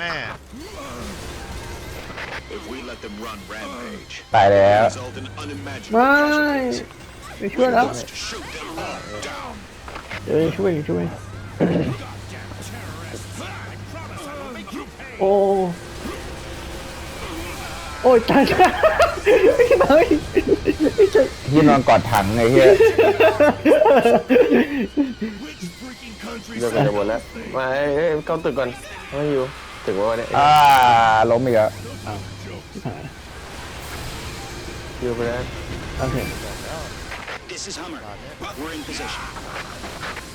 แม่ If we let them run rampage, ตายแล้ว result in unimaginable ไม่ casualties. ไปช่วยแล้ว Must shoot them all down. เดี๋ยวช่วยช่วย โอ้ โอ้ยตายแล้วไม่ใช่ไม่ใช่ยี่นอนกอดถังไงเฮียเดี๋ยวกันจะหมดแล้วมาเอ้ยเอ้ยเข้าตึกก่อนไม่อยู่ ตึกว่าเนี่ยอ่าล้มอีกแล้วอยู่ไปแล้วโอเค This is Hummer. We're in position.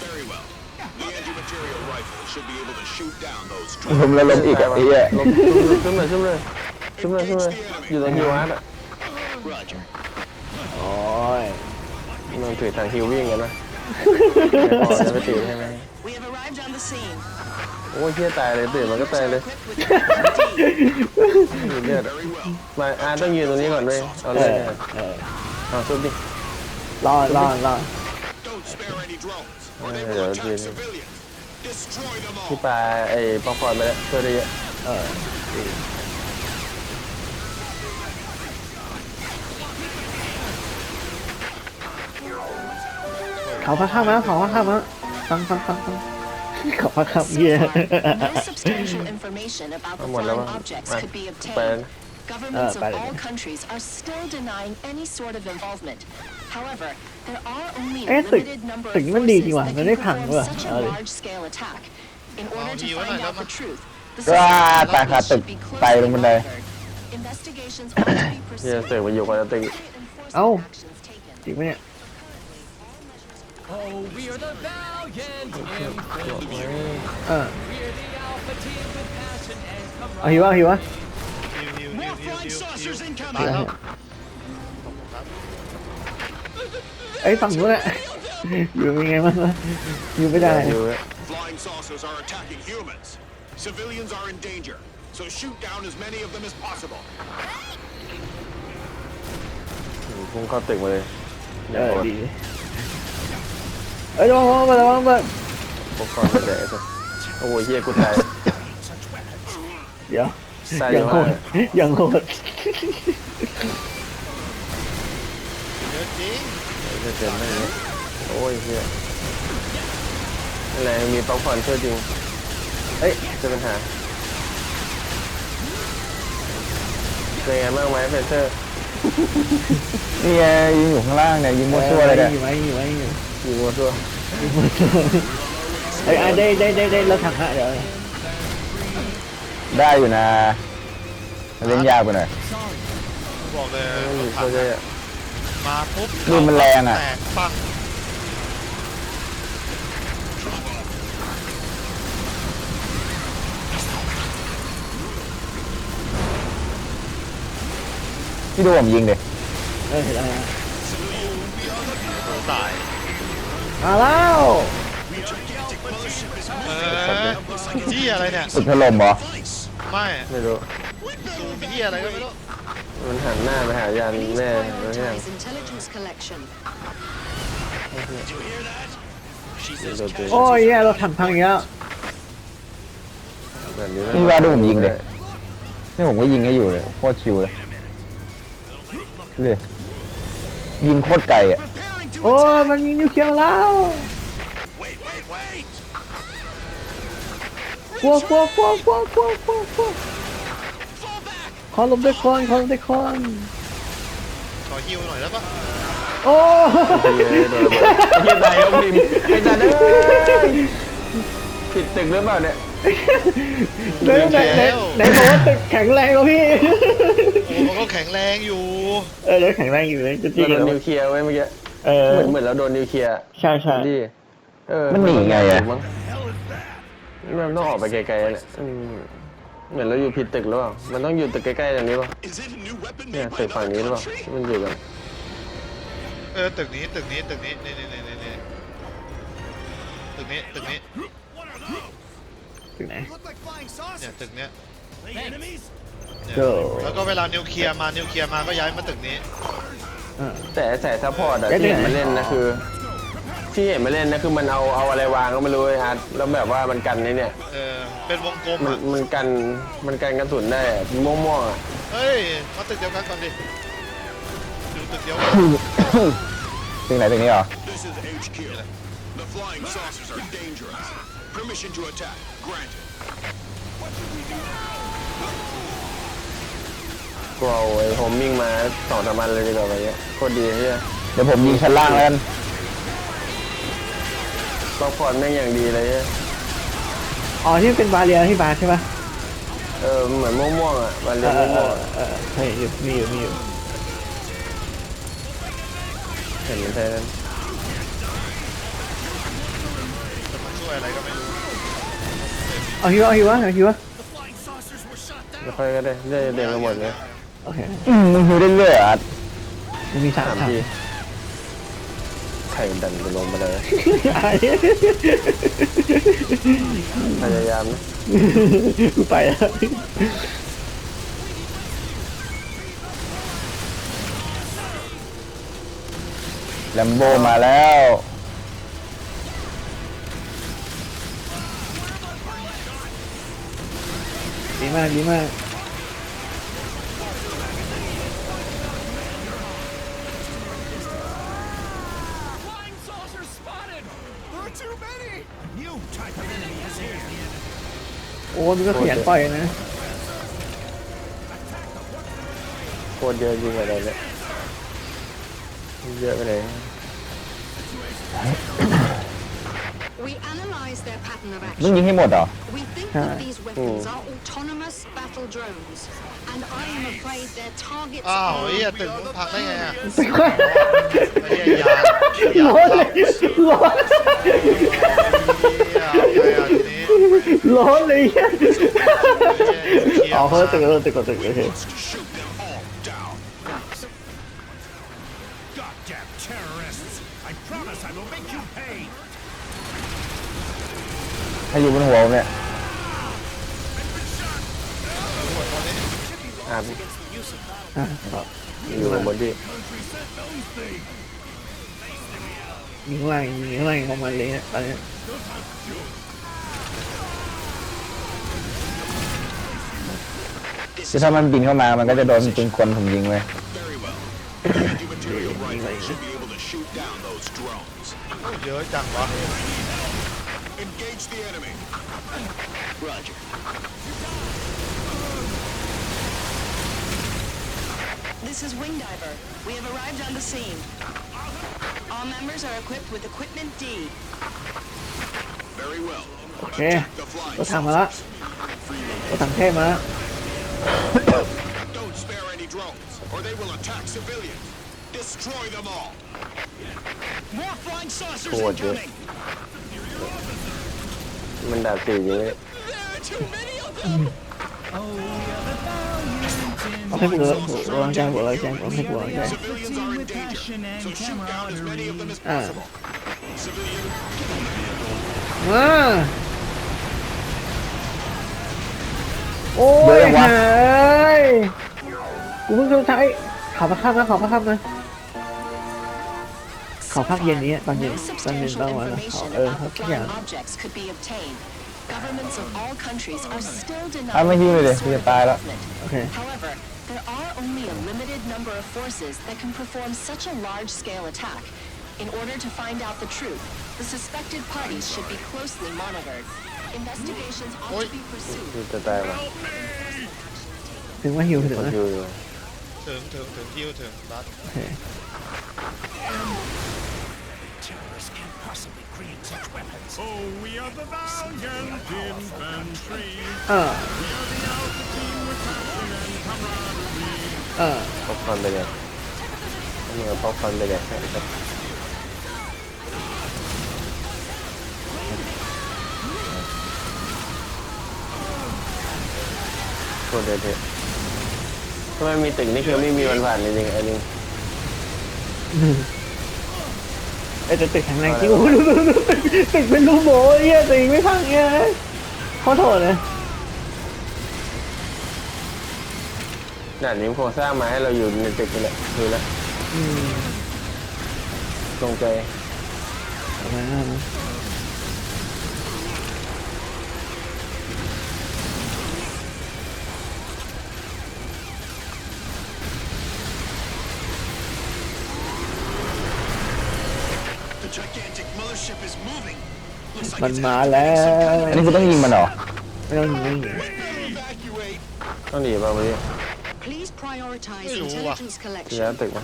Very well. The anti-material rifle should be able to shoot down those ล้มแล้วล้มอีกอะไอ้เหี้ยลบซึมเลยซึมเลยซึมเลยซึมเลยอยู่ตรงฮิวอาร์ตอะ Roger. โอ้ยมันถือทางฮิววิ่งกันนะ พอจะไปตีใช่ไหม We have arrived on the scene. โอ้ยเฮียตายเลยตื่นมันก็ตายเลย Equipped with มีเลือดอะ Very well. มาอาต้องยืนตรงนี้ก่อนเลยเอาเอเลยอเออเอาซุบดิรอรอรอ Don't spare any drones, or they Yeah, will yeah, attack yeah. civilians. Destroy them ที่ all. ปลาไอ้ป๊อปคอร์นไปแล้วช่วยได้เยอะ เออ เขาพักข้ามแล้วเขาพักข้ามแล้วฟังฟังฟังฟังเขาพักข้ามเยี่ย No substantial information about the หมดแล้ว flying ว่า objects มา could be ไป obtained. นะ Governments Uh, of vale. all countries are still denying any sort of involvement. However, there are only a เอ๊ะตึก limited number ตึ of กนี้มันดีจริ forces งว่ะ that มัน can ได้พัง perform ด้วย such เอ a อ large-scale attack. In Wow, order to you find wanna out know the truth, the ว้า society ตายคาตึก should be ไปลงบันได closely monitored. Investigations are to be เฮีย pursued. เสือกมาอยู่กับตึกเอ้า Actions taken. จริงไหมเนี่ย Oh, we are the valiant infantry. เออ We are the alpha team with passion and เอาหิวะเอาหิวะฮิวฮิวฮิว More ฮิว flying ฮิว saucers ตาย incoming. แล้วไอ้ยฝั่งนู้นแหละอยู่เป็นไงบ้างวะอยู่ไม่ได้อยู่ Flying saucers are attacking humans. Civilians are in danger, so shoot down as many of them as possible. พุ่งเข้าตึกมา เลยอเอย่างอโหดดีเอ้ยระวังระวังระวังระวังป๊อปคอร์นไปแดกเลยโอ้ยเฮียกูตายเดี๋ยวตายอเยย่างอะโหมากดอย่างโหดเยอะจริงจะเต็มได้เลยโอ้ยเฮียอะไรมีป๊อปคอร์นช่วยจริงเอ้ยจะปัญหาเป็นไงบ้างไหมเฟเซอร์ นี่ไงยิงอยู่ข้างล่างเนี่ยยิงมั่วซั่วเลยเนี่ยอยู่ไหมอยู่ไหมอยู่ยิงวัวตัวไอ้ยอะได้ได้ได้ได้รถถังฮะเดี๋ยวได้อยู่นะเล่นยากไปหน่อยบอกเลยไม่รมีถถัช่วงยได้อะมาปุ๊บดูมันแรงอะแตกปัง พี่ดูผมยิงดิเออเห็นแล้วฮะตายมาแล้วเออที่อะไรเนี่ยสุดถล่มเหรอไม่ไม่รู้ซูมที่อะไรก็ไม่รู้มันหันหน้าไปหายันแม่ไม่ใช่ Prioritize intelligence collection. โดนตีโอ้ยแย่รถถังพังอีกแล้วแบบนี้นี่ว่าดูผมยิงดินี่ผมก็ยิงให้อยู่เลยโคตรชิวเลย เลยยิงโคตรไกลอะ Preparing to โอ้ยมันยิงนิวเคลียร์แล้ว Wait, wait, wait! กลัวกลัวกลัวกลัวกลัวกลัวกลัว Fall back! ขอลมด้วยคนขอลมด้วยคนขอฮิวหน่อยได้ปะโอ้ตีเลยโดนระเบิดไอ้เหี้ยตายยกทีมไอ้จันเอ้ย ผิดตึกหรือเปล่าเนี่ยไหนไหนไหนไหนบอกว่าตึกแข็งแรงแล้วพี่ โอ้มันก็แข็งแรงอยู่ เออรถแข็งแรงอยู่เลยจะจริเรางโดเหรอนนิวเคลียร์ไว้เมื่อกี้ เออ เหมือนเหมือนเราโดนนิวเคลียร์ใช่ใช่ดิเออมันหนีไงอะมันต้องออกไปไกลๆเนี่ยเหมือนเราอยู่ผิดตึกหรือเปล่า มันต้องอยู่ตึกใกล้ๆอย่างนี้ป่ะเนี่ยตึกฝั่งนี้หรือเปล่า มันอยู่กัน เออตึกนี้ตึกนี้ตึกนี้นี่นี่นี่นี่ตึกนี้ตึกนี้ ถึงไหน เนี่ยตึกเนี้ย Enemies? เนี่ยโจ้แล้วก็เวลานิวเคลียร์มานิวเคลียร์มาก็ย้ายมาตึกนี้เออแต่ใส่ซัพพอร์ตอะเอ๊ะที่เห็นไหนมาเล่นนะคือ ที่เห็นมาเล่นนะคือมันเอาเอาอะไรวางก็ไม่รู้ไอ้อาร์ตแล้วแบบว่ามันกันนี่เนี่ย เออเป็นวงกลมมันอะมันกันมันกันกระสุนได้อะม่วงๆอะเฮ้ยมาตึกเดียวกันก่อนดิอยู่ตึกเดียวกันถึงไหนถึงนี้เหรอ This is HQ. The flying saucers are dangerous. Permission to attack granted. กูเอาไอ้โฮมมิ่งมาสองสามอันเลยดีกว่าไปเนี้ยโคตรดีเฮียเดี๋ยวผมยิงชั้นล่างแล้วกันต้องพอดแม่งอย่างดีเลยเฮียอ๋อที่มันเป็นบาเรียที่บาร์ใช่ปะเออเหมือนม่วงๆอะมันเอเรียกอเอม่วองๆอะเออเฮ้ยอยู่มีอยู่มีอยู่เห็นมันใช่นั้น จะมาช่วยอะไรก็ไม่รู้เอาฮิวเอาฮิวะเอาฮิวะไม่ค่อยก็ได้เรื่อยเดินกันหมดเลยโอเคอืมมึงดูเรื่อยๆอะมันมีสามสามทางทีไข่ดันไปลงมาเลยไอ้พยายามนะกูไปแล้วแลมโบมาแล้ว มากดีมาก Flying saucers spotted! There are too many! New type of enemy is here. โอ้มันก็ขยันปล่อยนะโคตรเยอะจริงอะไรเนี่ยเยอะไปเลย We analyzed their pattern of มึง action. ยิงให้หมดเหรอ We think that these weapons are autonomous battle drones, and I am afraid their targets อ้าว are ไอ้เหี้ยตึกมึงพังได้ไงอ่ะ ไปค่อย ไอ้เหี้ยยานยาน ร้อนเลยร้อน เหี้ยเอาไงอ่ะทีนี้ ร้อนเลยเหี้ย เหี้ย อ๋อเขาตึกเราตึกเราตึกโอเค Shoot them all ถ้าอยู่บนหัวผมเนี่ยอะอะอยู่ข้างบนที่ยิงข้างล่างยิงข้างล่างของมันเลยเนี่ยตอนนี้คือถ้ามันบินเข้ามามันก็จะโดนปืนคนผมยิงเลย Very well. The anti-material rifle should be able to shoot down those drones. เยอะจังวะ Engage the enemy. Roger. This is Wingdiver. We have arrived on the scene. All members are equipped with Equipment D. Very well. โอเค Attack the flying รถถังมาแล้ว saucers. รถถังเทพมาแล้ว Don't spare any drones, or they will attack civilians. Destroy them all. More flying saucers Forward, yeah. incoming. มันดาบสี่อยู่เลยเอาให้ปวดร้อนใจปวดร้อนใจเอาให้ปวดร้อนใจอ่าว้าโอ้ยเฮ้ยกูเพิ่งเคยใช้ขับมาข้ามนะขับมาข้ามนะ ขอพักเย็นนี้ตอนเย็น No ตอนเย็น substantial ต้องมาแล้วขอ information เออพัก about ทุ the กอย่าง flying objects could be obtained. Governments of all countries are still อะ denying ไม่ยิงเลยดิ any พี่ sort จะ of ตายแล้ว involvement. โอเค However, there are only a limited number of forces that can perform such a large-scale attack. In order to find out the truth, the suspected parties should be closely monitored. Investigations ought to be pursued. คือจะตายว่ะถึงว่าหิวถึงมันนะอยู่อยู่ถึงถึงถึงฮิวถึงรัดโอเค Terrorists can't possibly create such weapons. Oh, we are the valiant infantry. เออเออ ป๊อปคอร์นไปเลยนี่เอาป๊อปคอร์นไปเลยครับโคตรเดือดเถอะถ้าไม่มีตึกนี่คือไม่มีวันผ่านจริงๆอันนี้ ไอ้ยแต่ตึกแข็งแรงจริงโอ้โหดูดูดูตึกตึกเป็นรูปโบเหี้ยตึกไม่พังเงี้ยขอโทษนะด่านนี้โครงสร้างมาให้เราอยู่ในตึกนี่แหละดูแล้วอืมตรงใจประมาณนั้นนะ มัน it's มาแล้วอันนี้คือต้องยิงมันเหรอไม่ต้องยิงไม่ต้องยิง evacuate. ต้องหนีป่ะเมื่อกี้ Please prioritize Hey, Lua. intelligence ย้าย collection. ตึกมา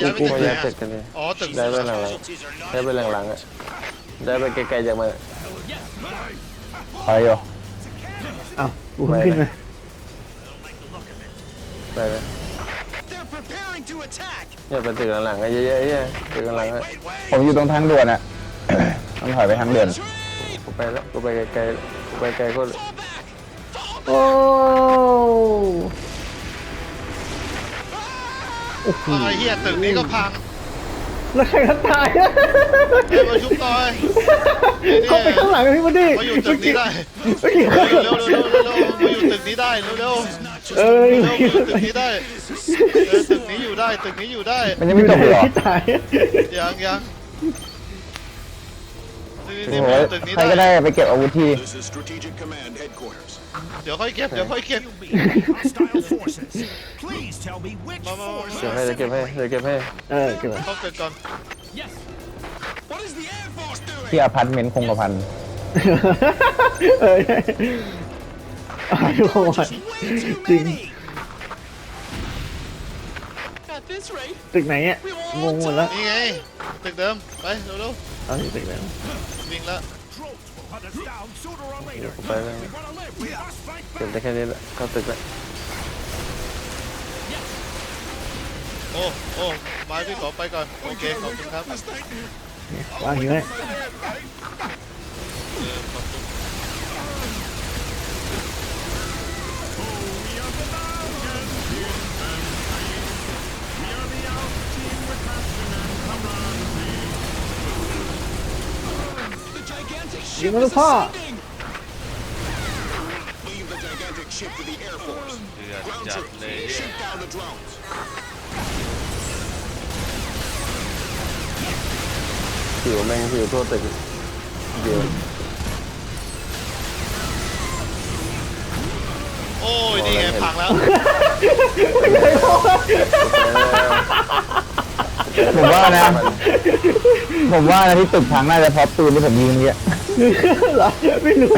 ย้ายไปกูตึกก็ไหนย้ายอะตึกกันดิอ๋อตึกย้ายไปหลังๆย้ายไปหลังๆอะย้ายไปไกลๆจากมัน ไปอยู่เอ้ากูเพิ่งขึ้นมาไปเลย They're preparing to attack. เนี่ยไปตึกหลังๆอะเยอะๆเนี่ยตึกหลังๆอะ Wait, wait. ผมอยู่ตรงทางด่วนอะ ต้องถอยไปทางด่วนกูไปแล้วกูไปไกลๆกูไปไกลโคตรโอ้โอ้โหไอ้เหี้ยตึกนี้ก็พังแล้วใครก็ตายอะเฮ้ยมาชุบต่อยเข้าไปข้างหลังพี่มาดิมาอยู่ตึกนี้ได้เมื่อกี้เร็วเร็วเร็วเร็วเร็วมาอยู่ตึกนี้ได้เร็วเร็วเออเร็วมาอยู่ตึกนี้ได้เออตึกนี้อยู่ได้ตึกนี้อยู่ได้ มันยังไม่จบเลยเหรอที่ตายยังยัง นี่โอ้นี่โหมาอยู่ตึกนี้ใครก็ได้ได้ไปเก็บอาวุธที This is Strategic Command Headquarters. เดี๋ยวค่อยเก็บเดี๋ยวค่อยเก็บ Hostile forces. Please tell me which Mama, mama, force. เก็บให้เดี๋ยวเก็บให้เดี๋ยวเก็บให้เออเก็บไว้เข้าตึกก่อน What is the Air Force doing? ที่อพาร์ตเมนต์คงกระพัน เออใช่อ่าทุกคนจริง At this rate, ตึกไหนอะงงหมดแล้วนี่ไงตึกเดิมไปเร็วเร็วเอาที่ตึกไหนวิ่งแล้ว Trolls will hunt us down sooner or เดี๋ยว later. กูไปแล้ว We wanna live. We must fight เก็บ back. ได้แค่นี้แหละเข้าตึกแล้วโอ้โอ้มาพี่ขอไปก่อนโอเคขอบคุณครับวางอยู่ไหมเออขอบคุณ ยิง ship มันลู is กพ่อ ascending. Leave the gigantic ship to the Air Force. เดือด Ground จัด troops, เลย shoot down the drones. ผิวแม่งผิวทั่วตึกเดี๋ยวโอ้ยนี่ไงพังแล้ว ผมว่านะ ผมว่านะที่ตึกพังน่าจะเพราะปืนที่ผมยิงเมื่อกี้เหรอไม่รู้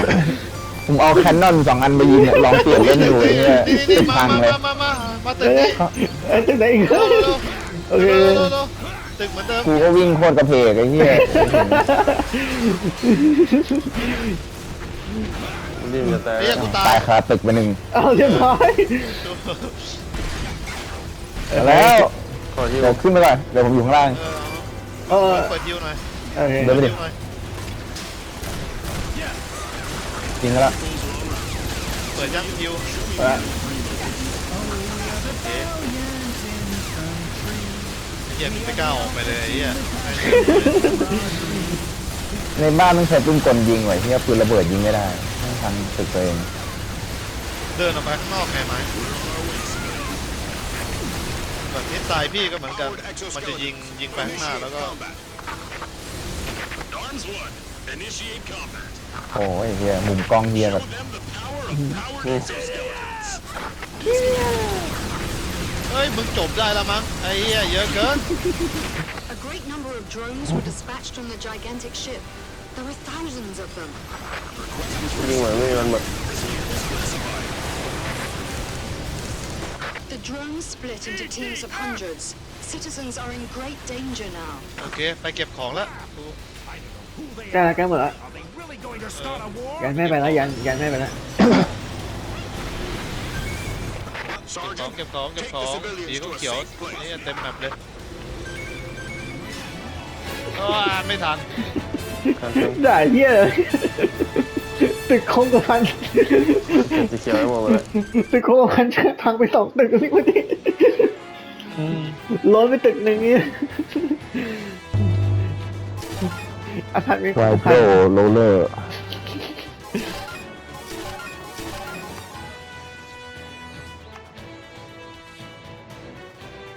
ผมเอาแคนนอนสองอันไปยิงอะลองเปลี่ยนเล่นดูไอ้เนี่ยนี่นี่ตึกมาพังมาเลย มามามามาตึเอ้กยนี้เอ้ยตึกไหนอีกเร็วเร็วโอเคเร็วเร็วเร็วตึกเหมือนเดิมกูก็วิ่งโคตรกระเพกไอ้เหี้ยดิ้นจะตายไอ้เหี้ยกูตาตายยคาตึกไปหนึ่งเอาเรียบร้อยแล้ว ขอที่เดี๋ยวขึ้นไปก่อนเดี๋ยวผมอยู่ข้างล่าง เออเออ เปิดยิวหน่อยโอเคเดี๋ยวไปดิยิวหน่อยยิงแล้วเปิดยังยิวเออไอ้เหี้ยไม่กล้าออกไปเลยไอ้เหี้ยในบ้านต้องใช้ปืนกลยิงไว้ที่ปืนระเบิดยิงไม่ได้ต้องทำตึกตัวเองเดินออกไปข้างนอกไงไหม แบบนี้ตายพี่ก็เหมือนกัน มันจะยิงยิงไปข้างหน้าแล้วก็ Combat. Arms one. Initiate combat. โอ้ยเฮียมุมกล้องเฮียแบบ Show them the power of powered exoskeletons. เฮ้ย มึงจบได้แล้วมั้งไอ้เหี้ยเยอะเกิน A great number of drones were dispatched on the gigantic ship. There were thousands of them. ยิงเหมือนไม่มีมันหมด The drones split into teams of hundreds. Citizens are in great danger now. โอเค ไปเก็บของแล้วกู Who they ใกล้แล้วใกล้หมดแล้ว Are they really going to start a war? ยันไม่ไปแล้วยันยันไม่ไปแล้ว เก็บของ Sergeant, เก็บของเก็บ take ขอ the ง civilians สีก็ to a เขียว safe place. นี่เต็มแมปเลยก็อ่านไม่ทัน คันเต็ม ด่าเหี้ยเลย ตึกคงกระพันสีเขียวให้หมดเลยตึกคงกระพันพังไปสองตึกนี่วันนี้ล้นไปตึกหนึ่งนี่อพาร์ตเมนต์ไวของโปรโรเลอร์